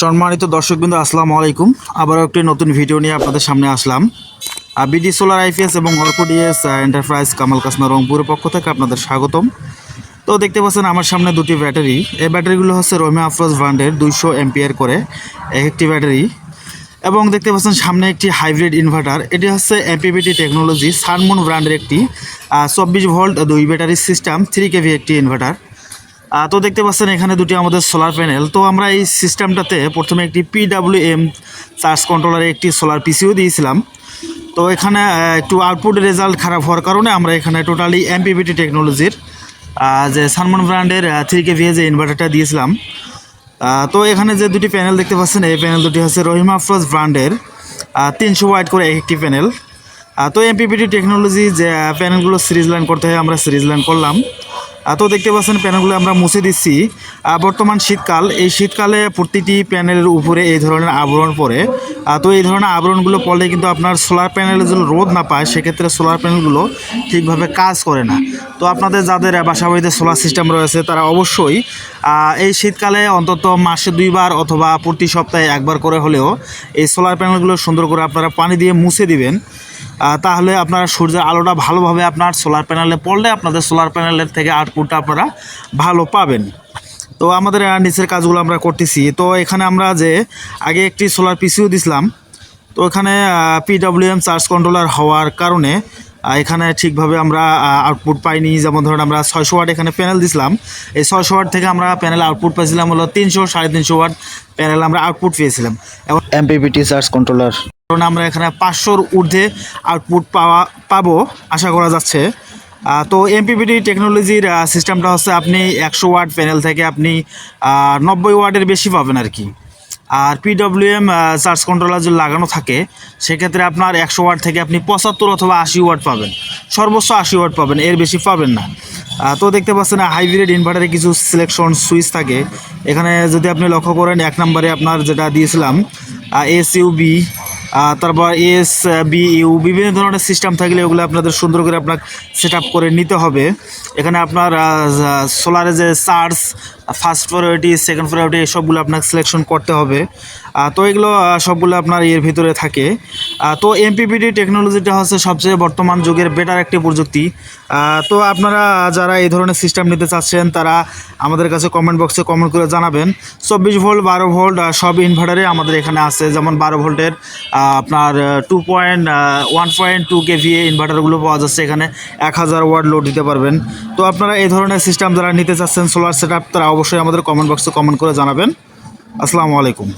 সম্মানিত দর্শকবৃন্দ, আসসালামু আলাইকুম। আবারও একটি নতুন ভিডিও নিয়ে আপনাদের সামনে আসলাম। বিডি সোলার আইপিএস এবং অর্কো ডিএস এন্টারপ্রাইজ কামাল কাসনা রংপুরের পক্ষ থেকে আপনাদের স্বাগতম। তো দেখতে পাচ্ছেন আমার সামনে দুটি ব্যাটারি। এই ব্যাটারিগুলো হচ্ছে রোমিও আফরোজ ব্র্যান্ডের দুইশো এমপিয়ার করে এক একটি ব্যাটারি। এবং দেখতে পাচ্ছেন সামনে একটি হাইব্রিড ইনভার্টার এটি হচ্ছে এমপিবিটি টেকনোলজি সানমুন ব্র্যান্ডের একটি চব্বিশ ভোল্ট দুই ব্যাটারি সিস্টেম থ্রি কেভি একটি ইনভার্টার তো দেখতে পাচ্ছেন এখানে দুটি আমাদের সোলার প্যানেল তো আমরা এই সিস্টেমটাতে প্রথমে একটি পিডাব্লিউ এম চার্জ কন্ট্রোলারে একটি সোলার পিসিও দিয়েছিলাম। তো এখানে একটু আউটপুট রেজাল্ট খারাপ হওয়ার কারণে আমরা এখানে টোটালি এমপিবিটি টেকনোলজির যে সানমন ব্র্যান্ডের থ্রি কে ভিএ যে ইনভার্টারটা দিয়েছিলাম। তো এখানে যে দুটি প্যানেল দেখতে পাচ্ছেন, এই প্যানেল দুটি হচ্ছে রহিমা আফরোজ ব্র্যান্ডের তিনশো ওয়াইট করে একটি প্যানেল তো এমপিপিটি টেকনোলজি যে প্যানেলগুলো সিরিজ লাইন করতে হয়, আমরা সিরিজ লাইন করলাম। তো দেখতে পাচ্ছেন প্যানেলগুলো আমরা মুছে দিচ্ছি। বর্তমান শীতকাল এই শীতকালে প্রতিটি প্যানেলের উপরে এই ধরনের আবরণ আহ, তো এই ধরনের আবরণগুলো পড়লে কিন্তু আপনার সোলার প্যানেলে যদি রোদ না পায়, সেক্ষেত্রে সোলার প্যানেলগুলো ঠিকভাবে কাজ করে না। তো আপনাদের যাদের বাসা বাড়িতে সোলার সিস্টেম রয়েছে, তারা অবশ্যই এই শীতকালে অন্তত মাসে দুইবার অথবা প্রতি সপ্তাহে একবার করে হলেও এই সোলার প্যানেলগুলো সুন্দর করে আপনারা পানি দিয়ে মুছে দিবেন। তাহলে আপনার সূর্যের আলোটা ভালোভাবে আপনার সোলার প্যানেলে পড়লে আপনাদের সোলার প্যানেলের থেকে আউটপুটটা আপনারা ভালো পাবেন। তো আমাদের নিচের কাজগুলো আমরা করতেছি। তো এখানে আমরা যে আগে একটি সোলার পিসিও দিছিলাম তো এখানে পিডব্লিউএম চার্জ কন্ট্রোলার হওয়ার কারণে এখানে ঠিকভাবে আমরা আউটপুট পাইনি। যেমন ধরুন আমরা ছয়শো ওয়াট এখানে প্যানেল দিছিলাম। এই ছয়শো ওয়াট থেকে আমরা প্যানেল আউটপুট পেয়েছিলাম হলো তিনশো সাড়ে তিনশো ওয়াট প্যানেল আমরা আউটপুট পেয়েছিলাম। এবং এমপিপিটি চার্জ কন্ট্রোলার কারণ আমরা এখানে পাঁচশোর ঊর্ধ্বে আউটপুট পাওয়া পাবো আশা করা যাচ্ছে। তো এমপিপিটি টেকনোলজির সিস্টেমটা হচ্ছে আপনি একশো ওয়াট প্যানেল থেকে আপনি নব্বই ওয়াটের বেশি পাবেন আর কি। আর পিডব্লিউএম চার্জ কন্ট্রোলার যদি লাগানো থাকে, সেক্ষেত্রে আপনার একশো ওয়াট থেকে আপনি পঁচাত্তর অথবা আশি ওয়াট পাবেন। সর্বোচ্চ আশি ওয়াট পাবেন, এর বেশি পাবেন না। তো দেখতে পাচ্ছেন হাইব্রিড ইনভার্টারে কিছু সিলেকশন সুইচ থাকে। এখানে যদি আপনি লক্ষ্য করেন, এক নম্বরে আপনার যেটা দিয়েছিলাম এস ইউবি তারপর এস বি ইউ বিভিন্ন ধরনের সিস্টেম থাকলে ওগুলো আপনাদের সুন্দর করে আপনার সেট করে নিতে হবে। এখানে আপনার সোলারে যে charge first priority second priority সবগুলো আপনাকে সিলেকশন করতে হবে। তো এগুলো সবগুলো আপনার এর ভিতরে থাকে। তো এমপিপিডি টেকনোলজিটা হচ্ছে সবচেয়ে বর্তমান যুগের বেটার একটি প্রযুক্তি। তো আপনারা যারা এই ধরনের সিস্টেম নিতে চাচ্ছেন, তারা আমাদের কাছে কমেন্ট বক্সে কমেন্ট করে জানাবেন। চব্বিশ ভোল্ট বারো ভোল্ট সব ইনভার্টারে আমাদের এখানে আছে। যেমন বারো ভোল্টের আপনার two point one point two KVA ইনভার্টারগুলো পাওয়া যাচ্ছে এখানে। এক হাজার ওয়ার্ড লোড দিতে পারবেন। তো আপনারা এই ধরনের সিস্টেম যারা নিতে চাচ্ছেন সোলার সেট তারা অবশ্যই আমাদের কমেন্ট বক্সে কমেন্ট করে জানাবেন। আসসালামু আলাইকুম।